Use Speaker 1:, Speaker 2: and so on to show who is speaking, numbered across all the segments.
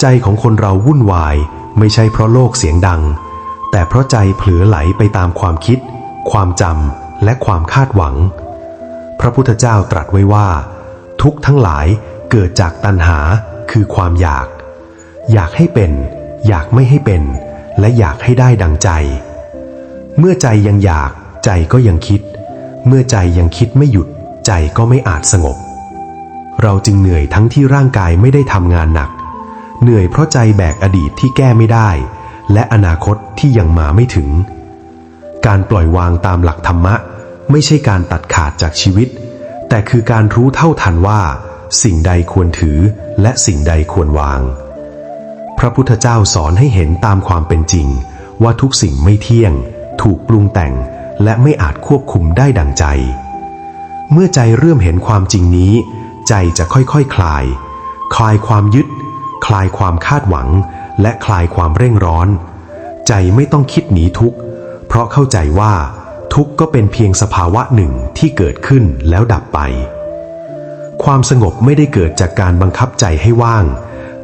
Speaker 1: ใจของคนเราวุ่นวายไม่ใช่เพราะโลกเสียงดัง แต่เพราะใจเผลอไหลไปตามความคิด ความจำและความคาดหวัง พระพุทธเจ้าตรัสไว้ว่า ทุกทั้งหลายเกิดจากตัณหาคือความอยาก อยากให้เป็น อยากไม่ให้เป็น และอยากให้ได้ดังใจ เมื่อใจยังอยากใจก็ยังคิด เมื่อใจยังคิดไม่หยุดใจก็ไม่อาจสงบ เราจึงเหนื่อยทั้งที่ร่างกายไม่ได้ทำงานหนัก เหนื่อยเพราะใจแบกอดีตที่แก้ไม่ได้ และอนาคตที่ยังมาไม่ถึง การปล่อยวางตามหลักธรรมะ ไม่ใช่การตัดขาดจากชีวิต แต่คือการรู้เท่าทันว่า สิ่งใดควรถือและสิ่งใดควรวาง พระพุทธเจ้าสอนให้เห็นตามความเป็นจริง ว่าทุกสิ่งไม่เที่ยง ถูกปรุงแต่งและไม่อาจควบคุมได้ดังใจ เมื่อใจเริ่มเห็นความจริงนี้ ใจจะค่อยๆคคลาย คลายความยึด ลายความคาดหวัง และคลายความเร่งร้อน ใจไม่ต้องคิดหนีทุกข์ เพราะเข้าใจว่า ทุกข์ก็เป็นเพียงสภาวะหนึ่งที่เกิดขึ้นแล้วดับไป ความสงบไม่ได้เกิดจากการบังคับใจให้ว่าง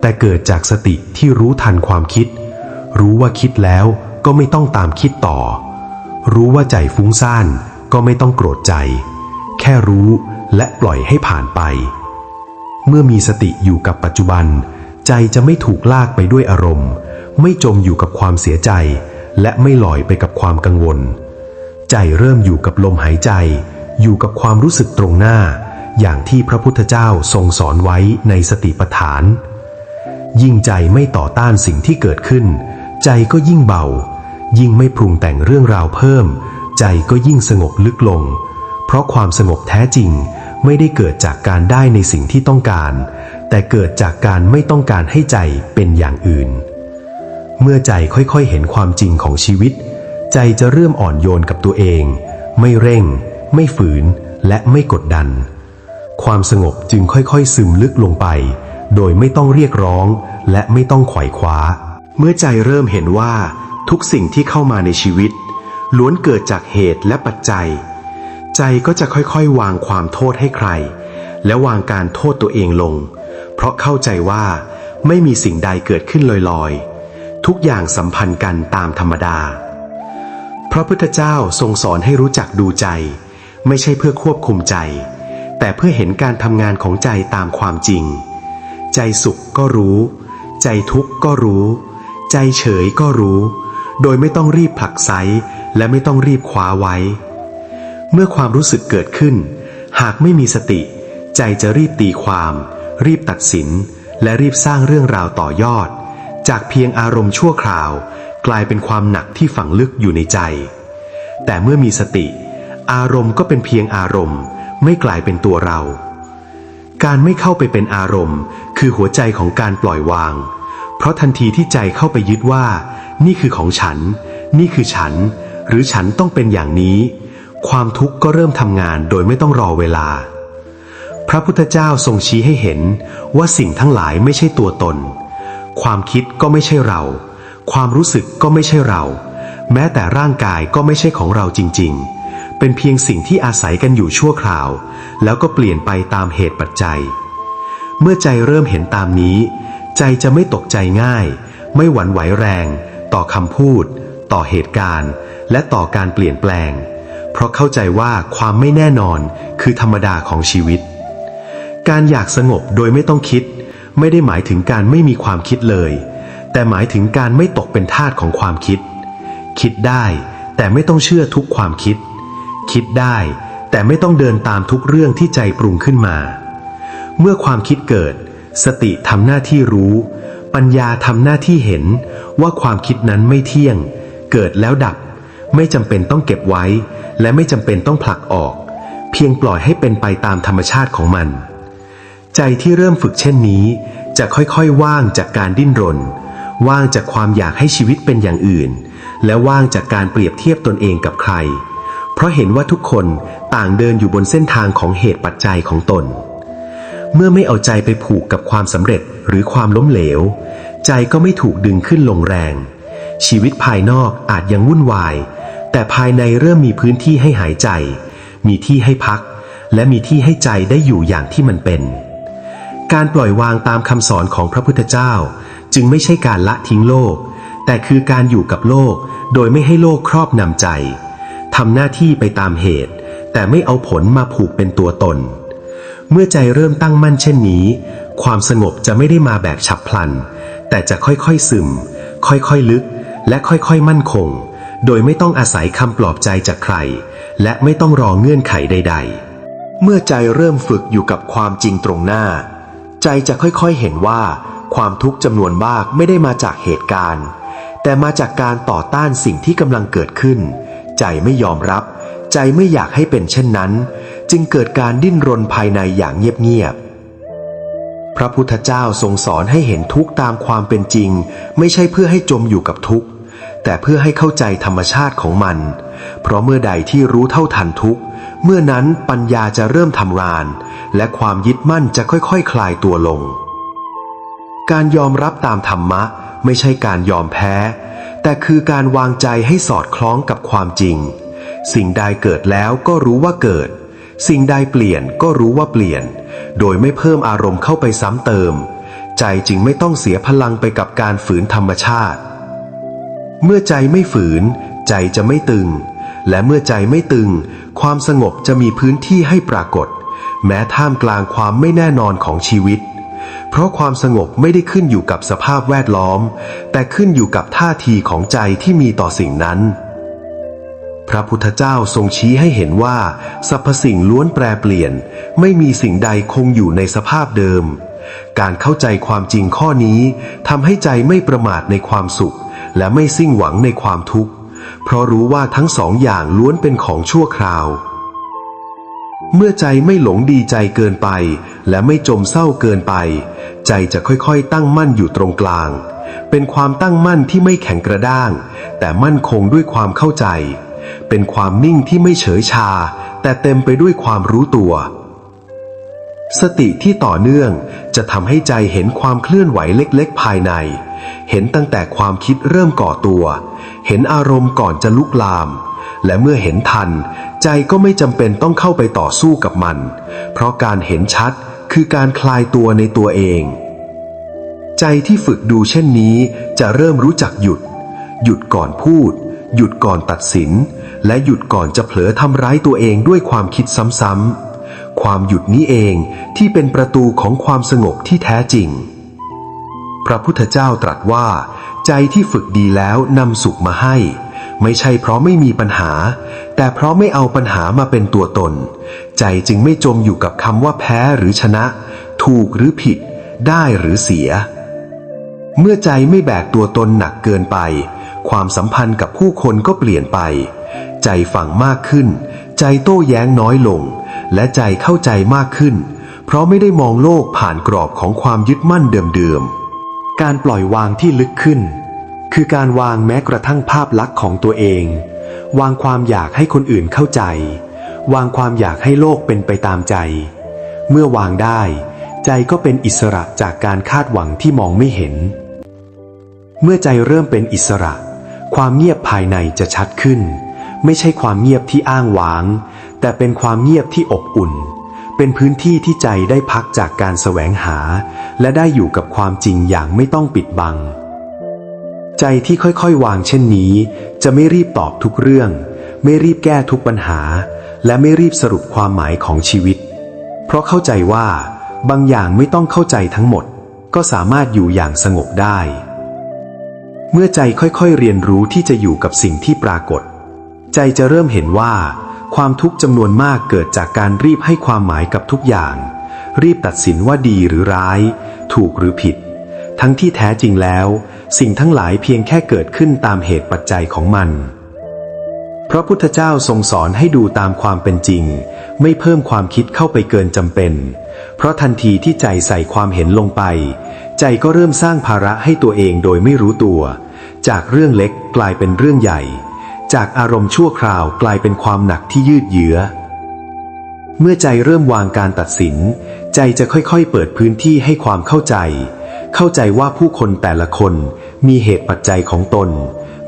Speaker 1: แต่เกิดจากสติที่รู้ทันความคิด รู้ว่าคิดแล้วก็ไม่ต้องตามคิดต่อ รู้ว่าใจฟุ้งซ่านก็ไม่ต้องโกรธใจ แค่รู้และปล่อยให้ผ่านไป เมื่อมีสติอยู่กับปัจจุบัน ใจจะไม่ถูกลากไปด้วยอารมณ์ ไม่จมอยู่กับความเสียใจ และไม่ลอยไปกับความกังวล ใจเริ่มอยู่กับลมหายใจ อยู่กับความรู้สึกตรงหน้า อย่างที่พระพุทธเจ้าทรงสอนไว้ในสติปัฏฐาน ยิ่งใจไม่ต่อต้านสิ่งที่เกิดขึ้น ใจก็ยิ่งเบา ยิ่งไม่ปรุงแต่งเรื่องราวเพิ่ม ใจก็ยิ่งสงบลึกลง เพราะความสงบแท้จริงไม่ได้เกิดจากการได้ในสิ่งที่ต้องการ แต่เกิดจากการไม่ต้องการให้ใจเป็นอย่างอื่น เมื่อใจค่อยๆเห็นความจริงของชีวิต ใจจะเริ่มอ่อนโยนกับตัวเอง ไม่เร่ง ไม่ฝืน และไม่กดดัน ความสงบจึงค่อยๆซึมลึกลงไป โดยไม่ต้องเรียกร้อง และไม่ต้องขว่คว้า เมื่อใจเริ่มเห็นว่า ทุกสิ่งที่เข้ามาในชีวิต ล้วนเกิดจากเหตุและปัจจัย ใจก็จะค่อยๆ วางความโทษให้ใคร และวางการโทษตัวเองลง ราะเข้าใจว่าไม่มีสิ่งใดเกิดขึ้นลอยๆ ทุกอย่างสัมพันธ์กันตามธรรมดา พระพุทธเจ้าทรงสอนให้รู้จักดูใจ ไม่ใช่เพื่อควบคุมใจ แต่เพื่อเห็นการทำงานของใจตามความจริง ใจสุขก็รู้ ใจทุกข์ก็รู้ ใจเฉยก็รู้ โดยไม่ต้องรีบผลักไสและไม่ต้องรีบคว้าไว้ เมื่อความรู้สึกเกิดขึ้น หากไม่มีสติ ใจจะรีบตีความ รีบตัดสิน และรีบสร้างเรื่องราวต่อยอด จากเพียงอารมณ์ชั่วคราว กลายเป็นความหนักที่ฝังลึกอยู่ในใจ แต่เมื่อมีสติ อารมณ์ก็เป็นเพียงอารมณ์ ไม่กลายเป็นตัวเรา การไม่เข้าไปเป็นอารมณ์ คือหัวใจของการปล่อยวาง เพราะทันทีที่ใจเข้าไปยึดว่า นี่คือของฉัน นี่คือฉัน หรือฉันต้องเป็นอย่างนี้ ความทุกข์ก็เริ่มทำงานโดยไม่ต้องรอเวลา พระพุทธเจ้าทรงชี้ให้เห็นว่าสิ่งทั้งหลายไม่ใช่ตัวตน ความคิดก็ไม่ใช่เรา ความรู้สึกก็ไม่ใช่เรา แม้แต่ร่างกายก็ไม่ใช่ของเราจริง ๆ เป็นเพียงสิ่งที่อาศัยกันอยู่ชั่วคราว แล้วก็เปลี่ยนไปตามเหตุปัจจัย เมื่อใจเริ่มเห็นตามนี้ ใจจะไม่ตกใจง่าย ไม่หวั่นไหวแรง ต่อคำพูด ต่อเหตุการณ์ และต่อการเปลี่ยนแปลง เพราะเข้าใจว่าความไม่แน่นอนคือธรรมดาของชีวิต การอยากสงบโดยไม่ต้องคิด ไม่ได้หมายถึงการไม่มีความคิดเลย แต่หมายถึงการไม่ตกเป็นทาสของความคิด คิดได้แต่ไม่ต้องเชื่อทุกความคิด คิดได้แต่ไม่ต้องเดินตามทุกเรื่องที่ใจปรุงขึ้นมา เมื่อความคิดเกิด สติทำหน้าที่รู้ ปัญญาทำหน้าที่เห็นว่าความคิดนั้นไม่เที่ยง เกิดแล้วดับ ไม่จำเป็นต้องเก็บไว้ และไม่จำเป็นต้องผลักออก เพียงปล่อยให้เป็นไปตามธรรมชาติของมัน ใจที่เริ่มฝึกเช่นนี้ จะค่อยๆ ว่างจากการดิ้นรน ว่างจากความอยากให้ชีวิตเป็นอย่างอื่น และว่างจากการเปรียบเทียบตนเองกับใคร เพราะเห็นว่าทุกคนต่างเดินอยู่บนเส้นทางของเหตุปัจจัยของตน เมื่อไม่เอาใจไปผูกกับความสำเร็จหรือความล้มเหลว ใจก็ไม่ถูกดึงขึ้นลงแรง ชีวิตภายนอกอาจยังวุ่นวาย แต่ภายในเริ่มมีพื้นที่ให้หายใจ มีที่ให้พัก และมีที่ให้ใจได้อยู่อย่างที่มันเป็น การปล่อยวางตามคำสอนของพระพุทธเจ้า จึงไม่ใช่การละทิ้งโลก แต่คือการอยู่กับโลก โดยไม่ให้โลกครอบนำใจทำหน้าที่ไปตามเหตุ แต่ไม่เอาผลมาผูกเป็นตัวตน เมื่อใจเริ่มตั้งมั่นเช่นนี้ ความสงบจะไม่ได้มาแบบฉับพลัน แต่จะค่อยๆซึม ค่อยๆลึก และค่อยๆมั่นคง โดยไม่ต้องอาศัยคำปลอบใจจากใคร และไม่ต้องรอเงื่อนไขใด ๆ เมื่อใจเริ่มฝึกอยู่กับความจริงตรงหน้า ใจจะค่อยๆเห็นว่า ความทุกข์จำนวนมากไม่ได้มาจากเหตุการณ์ แต่มาจากการต่อต้านสิ่งที่กำลังเกิดขึ้น ใจไม่ยอมรับ ใจไม่อยากให้เป็นเช่นนั้น จึงเกิดการดิ้นรนภายในอย่างเงียบๆพระพุทธเจ้าทรงสอนให้เห็นทุกข์ตามความเป็นจริง ไม่ใช่เพื่อให้จมอยู่กับทุกข์แต่เพื่อให้เข้าใจธรรมชาติของมัน เพราะเมื่อใดที่รู้เท่าทันทุกข์ เมื่อนั้นปัญญาจะเริ่มทำราน และความยึดมั่นจะค่อยๆคคลายตัวลง การยอมรับตามธรรมะไม่ใช่การยอมแพ้ แต่คือการวางใจให้สอดคล้องกับความจริง สิ่งใดเกิดแล้วก็รู้ว่าเกิด สิ่งใดเปลี่ยนก็รู้ว่าเปลี่ยน โดยไม่เพิ่มอารมณ์เข้าไปซ้ำเติม ใจจึงไม่ต้องเสียพลังไปกับการฝืนธรรมชาติ เมื่อใจไม่ฝืน ใจจะไม่ตึง และเมื่อใจไม่ตึง ความสงบจะมีพื้นที่ให้ปรากฏ แม้ท่ามกลางความไม่แน่นอนของชีวิต เพราะความสงบไม่ได้ขึ้นอยู่กับสภาพแวดล้อม แต่ขึ้นอยู่กับท่าทีของใจที่มีต่อสิ่งนั้น พระพุทธเจ้าทรงชี้ให้เห็นว่าสรรพสิ่งล้วนแปรเปลี่ยน ไม่มีสิ่งใดคงอยู่ในสภาพเดิม การเข้าใจความจริงข้อนี้ทำให้ใจไม่ประมาทในความสุข และไม่สิ้นหวังในความทุกข์ เพราะรู้ว่าทั้งสองอย่างล้วนเป็นของชั่วคราว เมื่อใจไม่หลงดีใจเกินไป และไม่จมเศร้าเกินไป ใจจะค่อยๆตั้งมั่นอยู่ตรงกลาง เป็นความตั้งมั่นที่ไม่แข็งกระด้าง แต่มั่นคงด้วยความเข้าใจ เป็นความนิ่งที่ไม่เฉยชา แต่เต็มไปด้วยความรู้ตัวสติที่ต่อเนื่องจะทำให้ใจเห็นความเคลื่อนไหวเล็กๆ ภายใน เห็นตั้งแต่ความคิดเริ่มก่อตัว เห็นอารมณ์ก่อนจะลุกลาม และเมื่อเห็นทัน ใจก็ไม่จำเป็นต้องเข้าไปต่อสู้กับมัน เพราะการเห็นชัดคือการคลายตัวในตัวเอง ใจที่ฝึกดูเช่นนี้จะเริ่มรู้จักหยุด หยุดก่อนพูด หยุดก่อนตัดสิน และหยุดก่อนจะเผลอทำร้ายตัวเองด้วยความคิดซ้ำๆ ความหยุดนี้เองที่เป็นประตูของความสงบที่แท้จริง พระพุทธเจ้าตรัสว่า ใจที่ฝึกดีแล้วนำสุขมาให้ ไม่ใช่เพราะไม่มีปัญหา แต่เพราะไม่เอาปัญหามาเป็นตัวตน ใจจึงไม่จมอยู่กับคำว่าแพ้หรือชนะ ถูกหรือผิด ได้หรือเสีย เมื่อใจไม่แบกตัวตนหนักเกินไป ความสัมพันธ์กับผู้คนก็เปลี่ยนไป ใจฟังมากขึ้น ใจโต้แย้งน้อยลง และใจเข้าใจมากขึ้น เพราะไม่ได้มองโลกผ่านกรอบของความยึดมั่นเดิมๆ การปล่อยวางที่ลึกขึ้น คือการวางแม้กระทั่งภาพลักษณ์ของตัวเอง วางความอยากให้คนอื่นเข้าใจ วางความอยากให้โลกเป็นไปตามใจ เมื่อวางได้ ใจก็เป็นอิสระจากการคาดหวังที่มองไม่เห็น เมื่อใจเริ่มเป็นอิสระ ความเงียบภายในจะชัดขึ้น ไม่ใช่ความเงียบที่อ้างว้าง แต่เป็นความเงียบที่อบอุ่น เป็นพื้นที่ที่ใจได้พักจากการแสวงหา และได้อยู่กับความจริงอย่างไม่ต้องปิดบัง ใจที่ค่อยๆ วางเช่นนี้ จะไม่รีบตอบทุกเรื่อง ไม่รีบแก้ทุกปัญหา และไม่รีบสรุปความหมายของชีวิต เพราะเข้าใจว่า บางอย่างไม่ต้องเข้าใจทั้งหมด ก็สามารถอยู่อย่างสงบได้ เมื่อใจค่อยๆ เรียนรู้ที่จะอยู่กับสิ่งที่ปรากฏ ใจจะเริ่มเห็นว่า ความทุกข์จำนวนมากเกิดจากการรีบให้ความหมายกับทุกอย่าง รีบตัดสินว่าดีหรือร้าย ถูกหรือผิด ทั้งที่แท้จริงแล้ว สิ่งทั้งหลายเพียงแค่เกิดขึ้นตามเหตุปัจจัยของมัน พระพุทธเจ้าทรงสอนให้ดูตามความเป็นจริง ไม่เพิ่มความคิดเข้าไปเกินจำเป็น เพราะทันทีที่ใจใส่ความเห็นลงไป ใจก็เริ่มสร้างภาระให้ตัวเองโดยไม่รู้ตัว จากเรื่องเล็กกลายเป็นเรื่องใหญ่ จากอารมณ์ชั่วคราวกลายเป็นความหนักที่ยืดเยื้อ เมื่อใจเริ่มวางการตัดสิน ใจจะค่อยๆ เปิดพื้นที่ให้ความเข้าใจ เข้าใจว่าผู้คนแต่ละคนมีเหตุปัจจัยของตน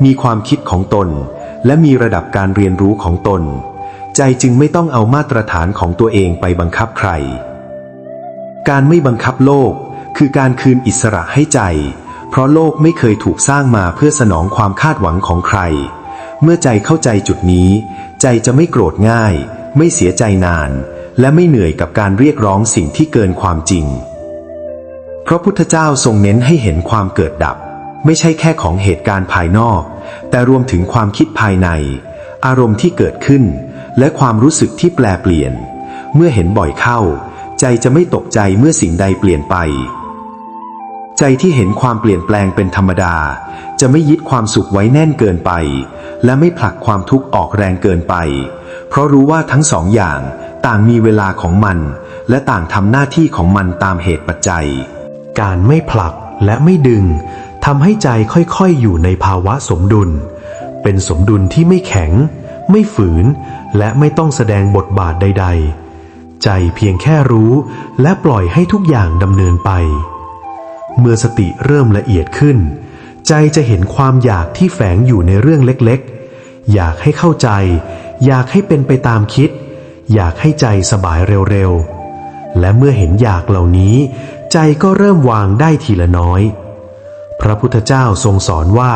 Speaker 1: มีความคิดของตน และมีระดับการเรียนรู้ของตน ใจจึงไม่ต้องเอามาตรฐานของตัวเองไปบังคับใคร การไม่บังคับโลกคือการคืนอิสระให้ใจ เพราะโลกไม่เคยถูกสร้างมาเพื่อสนองความคาดหวังของใคร เมื่อใจเข้าใจจุดนี้ ใจจะไม่โกรธง่าย ไม่เสียใจนาน และไม่เหนื่อยกับการเรียกร้องสิ่งที่เกินความจริง พระพุทธเจ้าทรงเน้นให้เห็นความเกิดดับ ไม่ใช่แค่ของเหตุการณ์ภายนอก แต่รวมถึงความคิดภายใน อารมณ์ที่เกิดขึ้น และความรู้สึกที่แปลเปลี่ยน เมื่อเห็นบ่อยเข้า ใจจะไม่ตกใจเมื่อสิ่งใดเปลี่ยนไป ใจที่เห็นความเปลี่ยนแปลงเป็นธรรมดา จะไม่ยึดความสุขไว้แน่นเกินไป และไม่ผลักความทุกข์ออกแรงเกินไป เพราะรู้ว่าทั้งสองอย่างต่างมีเวลาของมัน และต่างทำหน้าที่ของมันตามเหตุปัจจัย การไม่ผลักและไม่ดึงทำให้ใจค่อยๆอยู่ในภาวะสมดุล เป็นสมดุลที่ไม่แข็ง ไม่ฝืน และไม่ต้องแสดงบทบาทใด ๆ ใจเพียงแค่รู้และปล่อยให้ทุกอย่างดำเนินไป เมื่อสติเริ่มละเอียดขึ้น ใจจะเห็นความอยากที่แฝงอยู่ในเรื่องเล็กๆ อยากให้เข้าใจ อยากให้เป็นไปตามคิด อยากให้ใจสบายเร็วๆ และเมื่อเห็นอยากเหล่านี้ ใจก็เริ่มวางได้ทีละน้อย พระพุทธเจ้าทรงสอนว่า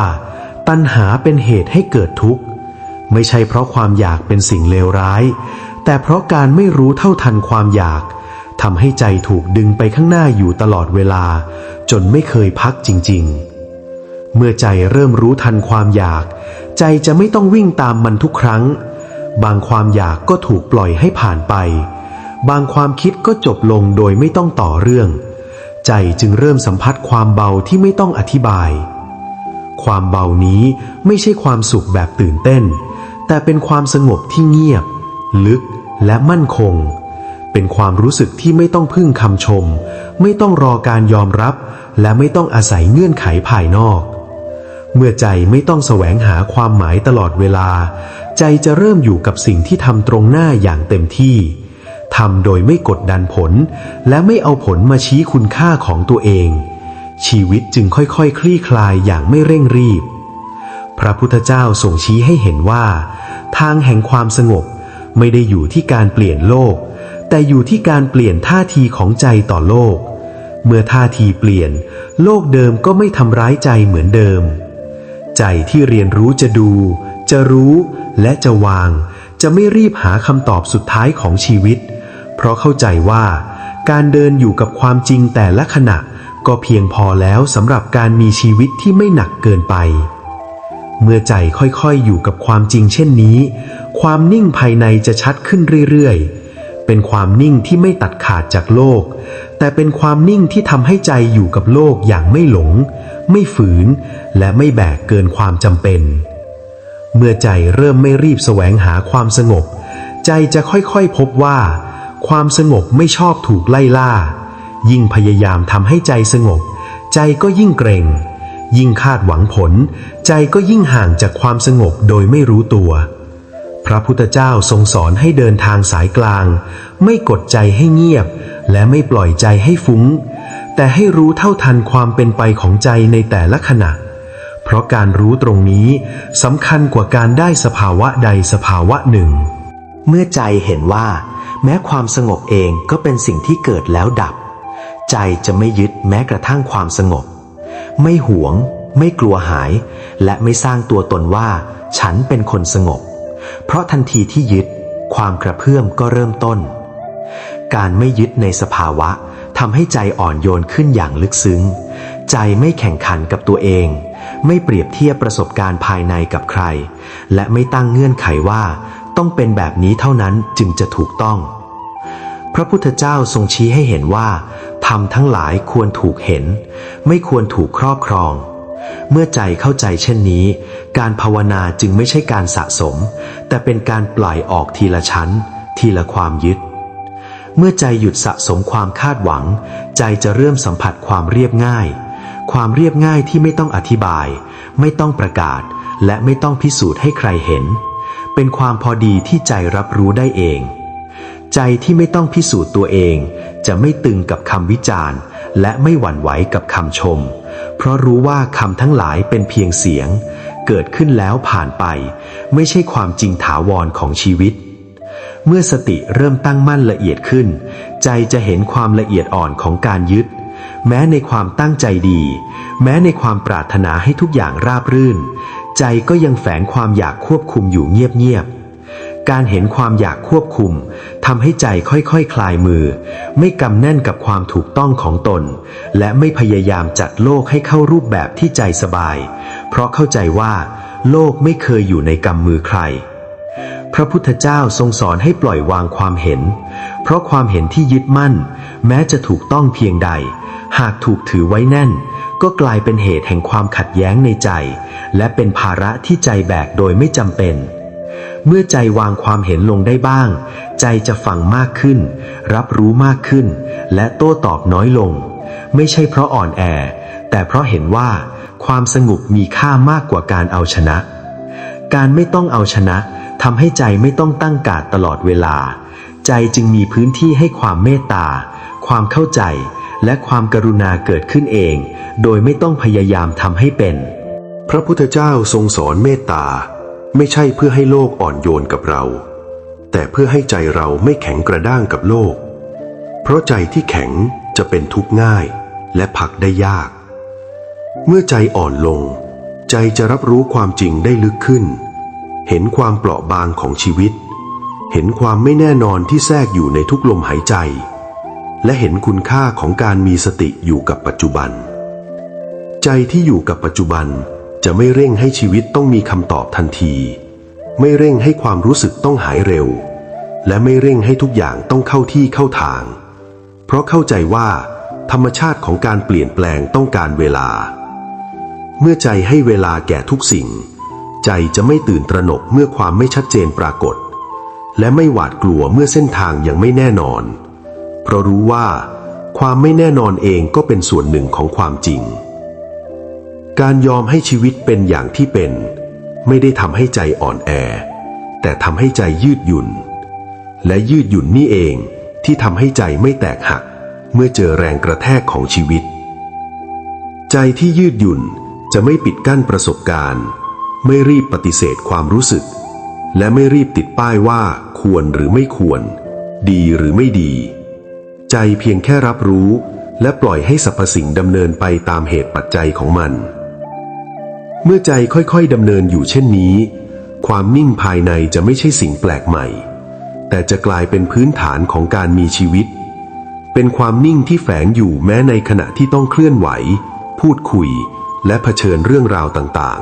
Speaker 1: ตัณหาเป็นเหตุให้เกิดทุกข์ ไม่ใช่เพราะความอยากเป็นสิ่งเลวร้าย แต่เพราะการไม่รู้เท่าทันความอยาก ทำให้ใจถูกดึงไปข้างหน้าอยู่ตลอดเวลา จนไม่เคยพักจริง ๆ เมื่อใจเริ่มรู้ทันความอยาก ใจจะไม่ต้องวิ่งตามมันทุกครั้ง บางความอยากก็ถูกปล่อยให้ผ่านไป บางความคิดก็จบลงโดยไม่ต้องต่อเรื่อง ใจจึงเริ่มสัมผัสความเบาที่ไม่ต้องอธิบาย ความเบานี้ไม่ใช่ความสุขแบบตื่นเต้น แต่เป็นความสงบที่เงียบ ลึกและมั่นคง เป็นความรู้สึกที่ไม่ต้องพึ่งคำชม ไม่ต้องรอการยอมรับ และไม่ต้องอาศัยเงื่อนไขภายนอก เมื่อใจไม่ต้องแสวงหาความหมายตลอดเวลา ใจจะเริ่มอยู่กับสิ่งที่ทำตรงหน้าอย่างเต็มที่ทำโดยไม่กดดันผล และไม่เอาผลมาชี้คุณค่าของตัวเอง ชีวิตจึงค่อยๆคคลี่คลายอย่างไม่เร่งรีบ พระพุทธเจ้าทรงชี้ให้เห็นว่า ทางแห่งความสงบไม่ได้อยู่ที่การเปลี่ยนโลก แต่อยู่ที่การเปลี่ยนท่าทีของใจต่อโลก เมื่อท่าทีเปลี่ยน โลกเดิมก็ไม่ทำร้ายใจเหมือนเดิม ใจที่เรียนรู้จะดู จะรู้และจะวาง จะไม่รีบหาคำตอบสุดท้ายของชีวิต เพราะเข้าใจว่าการเดินอยู่กับความจริงแต่ละขณะก็เพียงพอแล้วสำหรับการมีชีวิตที่ไม่หนักเกินไป เมื่อใจค่อยๆอยู่กับความจริงเช่นนี้ ความนิ่งภายในจะชัดขึ้นเรื่อยๆ เป็นความนิ่งที่ไม่ตัดขาดจากโลก แต่เป็นความนิ่งที่ทำให้ใจอยู่กับโลกอย่างไม่หลง ไม่ฝืน และไม่แบกเกินความจำเป็น เมื่อใจเริ่มไม่รีบแสวงหาความสงบ ใจจะค่อยๆพบว่า ความสงบไม่ชอบถูกไล่ล่า ยิ่งพยายามทำให้ใจสงบ ใจก็ยิ่งเกรงยิ่งคาดหวังผล ใจก็ยิ่งห่างจากความสงบโดยไม่รู้ตัว พระพุทธเจ้าทรงสอนให้เดินทางสายกลาง ไม่กดใจให้เงียบ และไม่ปล่อยใจให้ฟุ้ง แต่ให้รู้เท่าทันความเป็นไปของใจในแต่ละขณะ เพราะการรู้ตรงนี้สำคัญกว่าการได้สภาวะใดสภาวะหนึ่ง
Speaker 2: เมื่อใจเห็นว่า แม้ความสงบเองก็เป็นสิ่งที่เกิดแล้วดับ ใจจะไม่ยึดแม้กระทั่งความสงบ ไม่หวง ไม่กลัวหาย และไม่สร้างตัวตนว่า ฉันเป็นคนสงบ เพราะทันทีที่ยึดความกระเพื่อมก็เริ่มต้น การไม่ยึดในสภาวะทำให้ใจอ่อนโยนขึ้นอย่างลึกซึ้ง ใจไม่แข่งขันกับตัวเอง ไม่เปรียบเทียบประสบการณ์ภายในกับใคร และไม่ตั้งเงื่อนไขว่าต้องเป็นแบบนี้เท่านั้นจึงจะถูกต้อง พระพุทธเจ้าทรงชี้ให้เห็นว่าธรรมทั้งหลายควรถูกเห็น ไม่ควรถูกครอบครอง เมื่อใจเข้าใจเช่นนี้ การภาวนาจึงไม่ใช่การสะสม แต่เป็นการปล่อยออกทีละชั้น ทีละความยึด เมื่อใจหยุดสะสมความคาดหวัง ใจจะเริ่มสัมผัสความเรียบง่าย ความเรียบง่ายที่ไม่ต้องอธิบาย ไม่ต้องประกาศ และไม่ต้องพิสูจน์ให้ใครเห็น เป็นความพอดีที่ใจรับรู้ได้เอง ใจที่ไม่ต้องพิสูจน์ตัวเอง จะไม่ตึงกับคำวิจารณ์ และไม่หวั่นไหวกับคำชม เพราะรู้ว่าคำทั้งหลายเป็นเพียงเสียง เกิดขึ้นแล้วผ่านไป ไม่ใช่ความจริงถาวรของชีวิต เมื่อสติเริ่มตั้งมั่นละเอียดขึ้น ใจจะเห็นความละเอียดอ่อนของการยึด แม้ในความตั้งใจดี แม้ในความปรารถนาให้ทุกอย่างราบรื่น ใจก็ยังแฝงความอยากควบคุมอยู่เงียบๆ การเห็นความอยากควบคุมทำให้ใจค่อยๆคคลายมือ ไม่กำแน่นกับความถูกต้องของตน และไม่พยายามจัดโลกให้เข้ารูปแบบที่ใจสบาย เพราะเข้าใจว่า โลกไม่เคยอยู่ในกำมือใคร พระพุทธเจ้าทรงสอนให้ปล่อยวางความเห็น เพราะความเห็นที่ยึดมั่น แม้จะถูกต้องเพียงใด หากถูกถือไว้แน่น ก็กลายเป็นเหตุแห่งความขัดแย้งในใจ และเป็นภาระที่ใจแบกโดยไม่จำเป็น เมื่อใจวางความเห็นลงได้บ้าง ใจจะฟังมากขึ้น รับรู้มากขึ้น และโต้ตอบน้อยลง ไม่ใช่เพราะอ่อนแอ แต่เพราะเห็นว่า ความสงบมีค่ามากกว่าการเอาชนะ การไม่ต้องเอาชนะทำให้ใจไม่ต้องตั้งกาดตลอดเวลา ใจจึงมีพื้นที่ให้ความเมตตา ความเข้าใจ และความกรุณาเกิดขึ้นเอง โดยไม่ต้องพยายามทำให้เป็น
Speaker 1: พระพุทธเจ้าทรงสอนเมตตา ไม่ใช่เพื่อให้โลกอ่อนโยนกับเรา แต่เพื่อให้ใจเราไม่แข็งกระด้างกับโลก เพราะใจที่แข็งจะเป็นทุกข์ง่ายและผลักได้ยาก เมื่อใจอ่อนลง ใจจะรับรู้ความจริงได้ลึกขึ้น เห็นความเปราะบางของชีวิต เห็นความไม่แน่นอนที่แทรกอยู่ในทุกลมหายใจ และเห็นคุณค่าของการมีสติอยู่กับปัจจุบัน ใจที่อยู่กับปัจจุบัน จะไม่เร่งให้ชีวิตต้องมีคำตอบทันที ไม่เร่งให้ความรู้สึกต้องหายเร็ว และไม่เร่งให้ทุกอย่างต้องเข้าที่เข้าทาง เพราะเข้าใจว่า ธรรมชาติของการเปลี่ยนแปลงต้องการเวลา เมื่อใจให้เวลาแก่ทุกสิ่ง ใจจะไม่ตื่นตระหนกเมื่อความไม่ชัดเจนปรากฏ และไม่หวาดกลัวเมื่อเส้นทางยังไม่แน่นอน เพราะรู้ว่า ความไม่แน่นอนเองก็เป็นส่วนหนึ่งของความจริง การยอมให้ชีวิตเป็นอย่างที่เป็น ไม่ได้ทำให้ใจอ่อนแอ แต่ทำให้ใจยืดหยุ่น และยืดหยุ่นนี่เองที่ทำให้ใจไม่แตกหัก เมื่อเจอแรงกระแทกของชีวิต ใจที่ยืดหยุ่นจะไม่ปิดกั้นประสบการณ์ ไม่รีบปฏิเสธความรู้สึก และไม่รีบติดป้ายว่าควรหรือไม่ควร ดีหรือไม่ดี ใจเพียงแค่รับรู้และปล่อยให้สรรพสิ่งดำเนินไปตามเหตุปัจจัยของมัน เมื่อใจค่อยๆดำเนินอยู่เช่นนี้ ความนิ่งภายในจะไม่ใช่สิ่งแปลกใหม่ แต่จะกลายเป็นพื้นฐานของการมีชีวิต เป็นความนิ่งที่แฝงอยู่แม้ในขณะที่ต้องเคลื่อนไหว พูดคุย และเผชิญเรื่องราวต่าง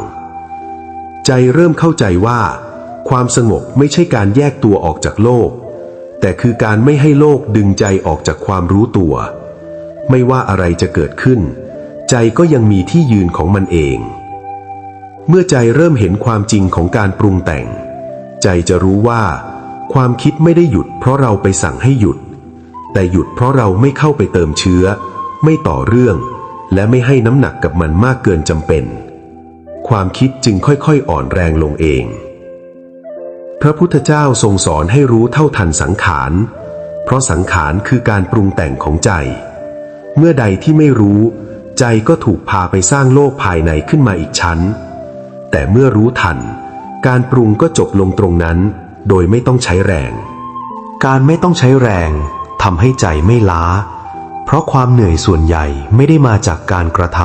Speaker 1: ๆ ใจเริ่มเข้าใจว่า ความสงบไม่ใช่การแยกตัวออกจากโลก แต่คือการไม่ให้โลกดึงใจออกจากความรู้ตัว ไม่ว่าอะไรจะเกิดขึ้น ใจก็ยังมีที่ยืนของมันเอง เมื่อใจเริ่มเห็นความจริงของการปรุงแต่ง ใจจะรู้ว่า ความคิดไม่ได้หยุดเพราะเราไปสั่งให้หยุด แต่หยุดเพราะเราไม่เข้าไปเติมเชื้อ ไม่ต่อเรื่อง และไม่ให้น้ำหนักกับมันมากเกินจำเป็น ความคิดจึงค่อยๆ อ่อนแรงลงเอง พระพุทธเจ้าทรงสอนให้รู้เท่าทันสังขาร เพราะสังขารคือการปรุงแต่งของใจ เมื่อใดที่ไม่รู้ ใจก็ถูกพาไปสร้างโลกภายในขึ้นมาอีกชั้น แต่เมื่อรู้ทัน การปรุงก็จบลงตรงนั้น โดยไม่ต้องใช้แรง
Speaker 2: การไม่ต้องใช้แรงทำให้ใจไม่ล้า เพราะความเหนื่อยส่วนใหญ่ไม่ได้มาจากการกระท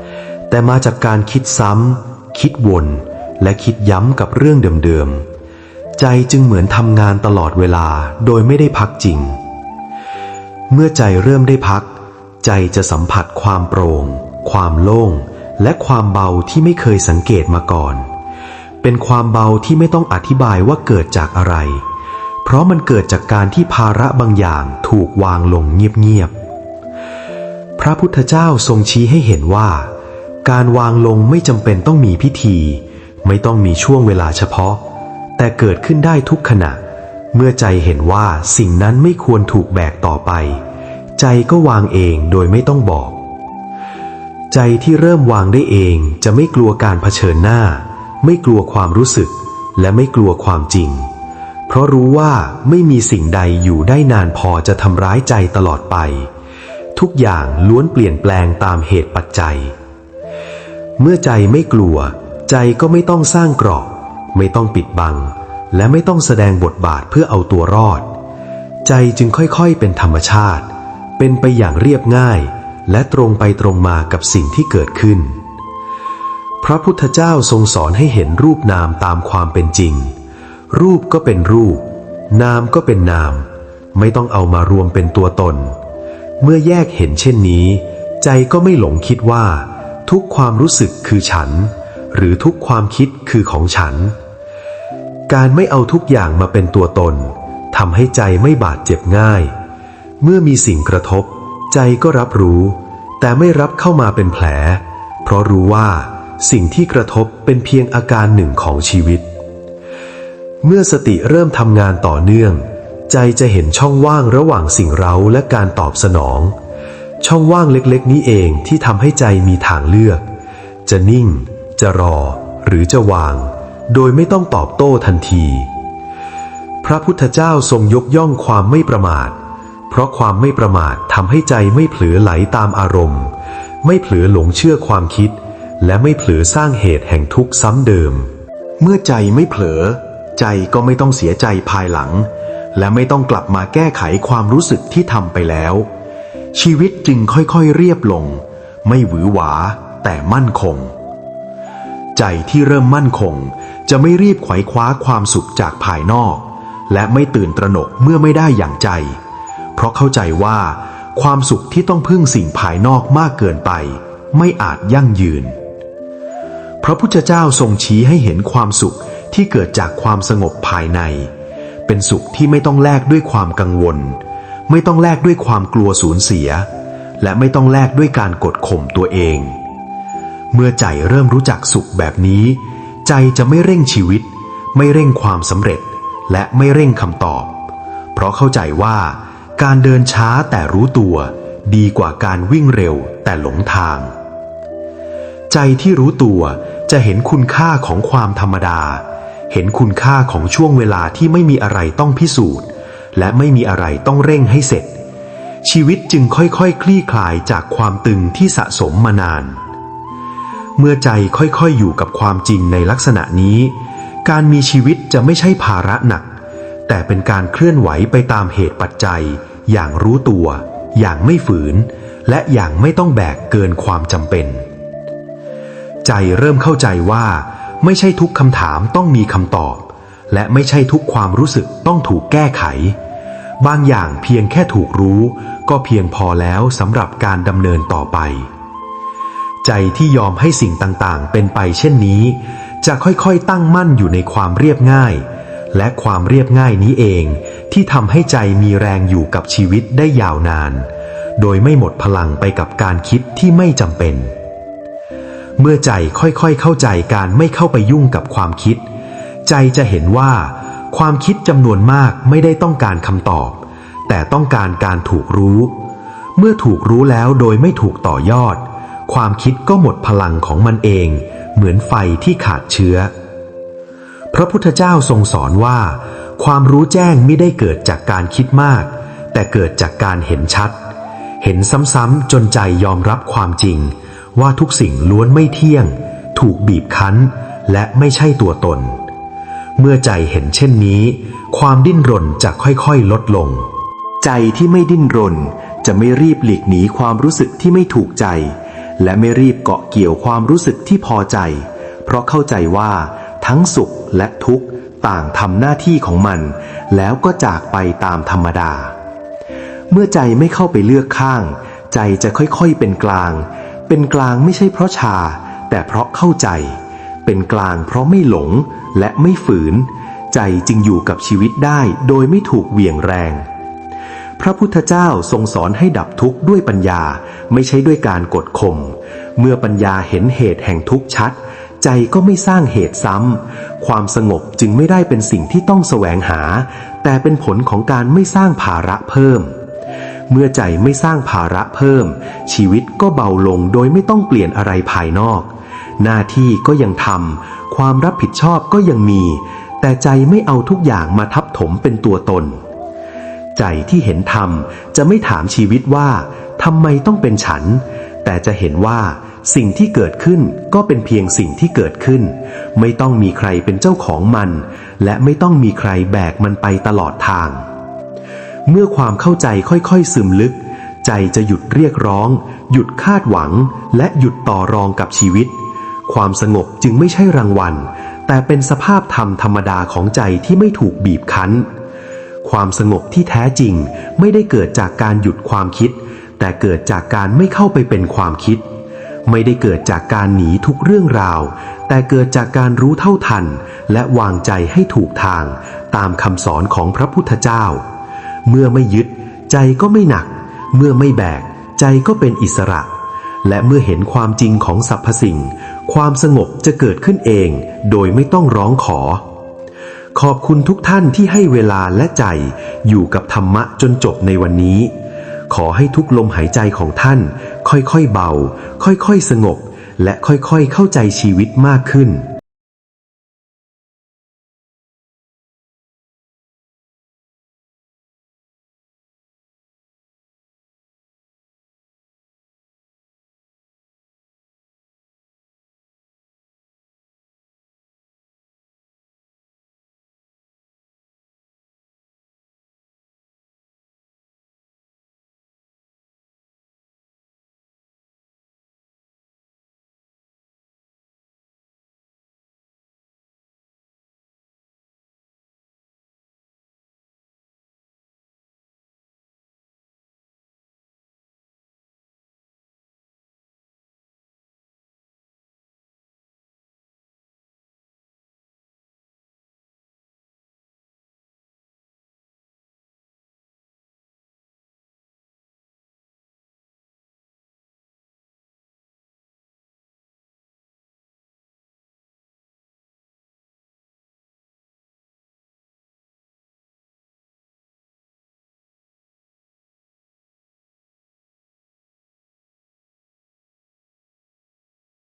Speaker 2: ำแต่มาจากการคิดซ้ำคิดวน และคิดย้ำกับเรื่องเดิมๆ ใจจึงเหมือนทำงานตลอดเวลาโดยไม่ได้พักจริง เมื่อใจเริ่มได้พัก ใจจะสัมผัสความโปร่ง ความโล่ง และความเบาที่ไม่เคยสังเกตมาก่อน เป็นความเบาที่ไม่ต้องอธิบายว่าเกิดจากอะไร เพราะมันเกิดจากการที่ภาระบางอย่างถูกวางลงเงียบๆ พระพุทธเจ้าทรงชี้ให้เห็นว่า การวางลงไม่จำเป็นต้องมีพิธี ไม่ต้องมีช่วงเวลาเฉพาะ แต่เกิดขึ้นได้ทุกขณะ เมื่อใจเห็นว่าสิ่งนั้นไม่ควรถูกแบกต่อไป ใจก็วางเองโดยไม่ต้องบอก ใจที่เริ่มวางได้เองจะไม่กลัวการเผชิญหน้า ไม่กลัวความรู้สึก และไม่กลัวความจริง เพราะรู้ว่าไม่มีสิ่งใดอยู่ได้นานพอจะทำร้ายใจตลอดไป ทุกอย่างล้วนเปลี่ยนแปลงตามเหตุปัจจัย เมื่อใจไม่กลัว ใจก็ไม่ต้องสร้างกรอบ ไม่ต้องปิดบัง และไม่ต้องแสดงบทบาทเพื่อเอาตัวรอด ใจจึงค่อยๆเป็นธรรมชาติ เป็นไปอย่างเรียบง่าย
Speaker 1: และตรงไปตรงมากับสิ่งที่เกิดขึ้น พระพุทธเจ้าทรงสอนให้เห็นรูปนามตามความเป็นจริง รูปก็เป็นรูป นามก็เป็นนาม ไม่ต้องเอามารวมเป็นตัวตน เมื่อแยกเห็นเช่นนี้ ใจก็ไม่หลงคิดว่า ทุกความรู้สึกคือฉัน หรือทุกความคิดคือของฉัน การไม่เอาทุกอย่างมาเป็นตัวตนทำให้ใจไม่บาดเจ็บง่าย เมื่อมีสิ่งกระทบ ใจก็รับรู้ แต่ไม่รับเข้ามาเป็นแผล เพราะรู้ว่าสิ่งที่กระทบเป็นเพียงอาการหนึ่งของชีวิต เมื่อสติเริ่มทำงานต่อเนื่อง ใจจะเห็นช่องว่างระหว่างสิ่งเราและการตอบสนอง ช่องว่างเล็กๆ นี้เองที่ทำให้ใจมีทางเลือก จะนิ่ง จะรอ หรือจะวาง โดยไม่ต้องตอบโต้ทันที พระพุทธเจ้าทรงยกย่องความไม่ประมาท เพราะความไม่ประมาททำให้ใจไม่เผลอไหลตามอารมณ์ ไม่เผลอหลงเชื่อความคิด และไม่เผลอสร้างเหตุแห่งทุกข์ซ้ำเดิม
Speaker 3: เมื่อใจไม่เผลอ ใจก็ไม่ต้องเสียใจภายหลัง และไม่ต้องกลับมาแก้ไขความรู้สึกที่ทำไปแล้ว ชีวิตจึงค่อยๆเรียบลง ไม่หวือหวา แต่มั่นคง ใจที่เริ่มมั่นคง จะไม่รีบไขว่คว้าความสุขจากภายนอก และไม่ตื่นตระหนกเมื่อไม่ได้อย่างใจ เพราะเข้าใจว่า ความสุขที่ต้องพึ่งสิ่งภายนอกมากเกินไป ไม่อาจยั่งยืน พระพุทธเจ้าทรงชี้ให้เห็นความสุขที่เกิดจากความสงบภายใน เป็นสุขที่ไม่ต้องแลกด้วยความกังวล ไม่ต้องแลกด้วยความกลัวสูญเสีย และไม่ต้องแลกด้วยการกดข่มตัวเอง เมื่อใจเริ่มรู้จักสุขแบบนี้ ใจจะไม่เร่งชีวิต ไม่เร่งความสำเร็จ และไม่เร่งคำตอบ เพราะเข้าใจว่า การเดินช้าแต่รู้ตัว ดีกว่าการวิ่งเร็วแต่หลงทาง ใจที่รู้ตัวจะเห็นคุณค่าของความธรรมดา เห็นคุณค่าของช่วงเวลาที่ไม่มีอะไรต้องพิสูจน์ และไม่มีอะไรต้องเร่งให้เสร็จ ชีวิตจึงค่อยๆคคลี่คลายจากความตึงที่สะสมมานาน เมื่อใจค่อยๆอยู่กับความจริงในลักษณะนี้ การมีชีวิตจะไม่ใช่ภาระหนัก แต่เป็นการเคลื่อนไหวไปตามเหตุปัจจัย อย่างรู้ตัว อย่างไม่ฝืน และอย่างไม่ต้องแบกเกินความจำเป็น ใจเริ่มเข้าใจว่า ไม่ใช่ทุกคำถามต้องมีคำตอบ และไม่ใช่ทุกความรู้สึกต้องถูกแก้ไข บางอย่างเพียงแค่ถูกรู้ ก็เพียงพอแล้วสำหรับการดำเนินต่อไป ใจที่ยอมให้สิ่งต่างๆ เป็นไปเช่นนี้ จะค่อยๆตั้งมั่นอยู่ในความเรียบง่าย และความเรียบง่ายนี้เองที่ทำให้ใจมีแรงอยู่กับชีวิตได้ยาวนาน โดยไม่หมดพลังไปกับการคิดที่ไม่จำเป็น เมื่อใจค่อยๆเข้าใจการไม่เข้าไปยุ่งกับความคิด ใจจะเห็นว่าความคิดจำนวนมากไม่ได้ต้องการคำตอบ แต่ต้องการการถูกรู้ เมื่อถูกรู้แล้วโดยไม่ถูกต่อยอด ความคิดก็หมดพลังของมันเอง เหมือนไฟที่ขาดเชื้อ พระพุทธเจ้าทรงสอนว่า ความรู้แจ้งไม่ได้เกิดจากการคิดมาก แต่เกิดจากการเห็นชัด เห็นซ้ำๆจนใจยอมรับความจริง ว่าทุกสิ่งล้วนไม่เที่ยง ถูกบีบคั้น และไม่ใช่ตัวตน เมื่อใจเห็นเช่นนี้ ความดิ้นรนจะค่อยๆลดลง
Speaker 2: ใจที่ไม่ดิ้นรนจะไม่รีบหลีกหนีความรู้สึกที่ไม่ถูกใจ และไม่รีบเกาะเกี่ยวความรู้สึกที่พอใจ เพราะเข้าใจว่า ทั้งสุขและทุกข์ต่างทำหน้าที่ของมัน แล้วก็จากไปตามธรรมดา เมื่อใจไม่เข้าไปเลือกข้าง ใจจะค่อยๆเป็นกลาง เป็นกลางไม่ใช่เพราะชา แต่เพราะเข้าใจ เป็นกลางเพราะไม่หลงและไม่ฝืน ใจจึงอยู่กับชีวิตได้โดยไม่ถูกเหวี่ยงแรง พระพุทธเจ้าทรงสอนให้ดับทุกข์ด้วยปัญญาไม่ใช่ด้วยการกดข่มเมื่อปัญญาเห็นเหตุแห่งทุกข์ชัด ใจก็ไม่สร้างเหตุซ้ำ ความสงบจึงไม่ได้เป็นสิ่งที่ต้องแสวงหา แต่เป็นผลของการไม่สร้างภาระเพิ่ม เมื่อใจไม่สร้างภาระเพิ่ม ชีวิตก็เบาลงโดยไม่ต้องเปลี่ยนอะไรภายนอก หน้าที่ก็ยังทำความรับผิดชอบก็ยังมี แต่ใจไม่เอาทุกอย่างมาทับถมเป็นตัวตน ใจที่เห็นธรรมจะไม่ถามชีวิตว่าทำไมต้องเป็นฉัน แต่จะเห็นว่า สิ่งที่เกิดขึ้นก็เป็นเพียงสิ่งที่เกิดขึ้น ไม่ต้องมีใครเป็นเจ้าของมัน และไม่ต้องมีใครแบกมันไปตลอดทาง เมื่อความเข้าใจค่อยๆซึมลึก
Speaker 1: ใจจะหยุดเรียกร้อง หยุดคาดหวัง และหยุดต่อรองกับชีวิต ความสงบจึงไม่ใช่รางวัล แต่เป็นสภาพธรรมธรรมดาของใจที่ไม่ถูกบีบคั้น ความสงบที่แท้จริงไม่ได้เกิดจากการหยุดความคิด แต่เกิดจากการไม่เข้าไปเป็นความคิด ไม่ได้เกิดจากการหนีทุกเรื่องราว แต่เกิดจากการรู้เท่าทัน และวางใจให้ถูกทาง ตามคำสอนของพระพุทธเจ้า เมื่อไม่ยึด ใจก็ไม่หนัก เมื่อไม่แบก ใจก็เป็นอิสระ และเมื่อเห็นความจริงของสรรพสิ่ง ความสงบจะเกิดขึ้นเอง โดยไม่ต้องร้องขอ ขอบคุณทุกท่านที่ให้เวลาและใจอยู่กับธรรมะจนจบในวันนี้ขอให้ทุกลมหายใจของท่าน ค่อยๆเบา ค่อยๆสงบ และค่อยๆเข้าใจชีวิตมากขึ้น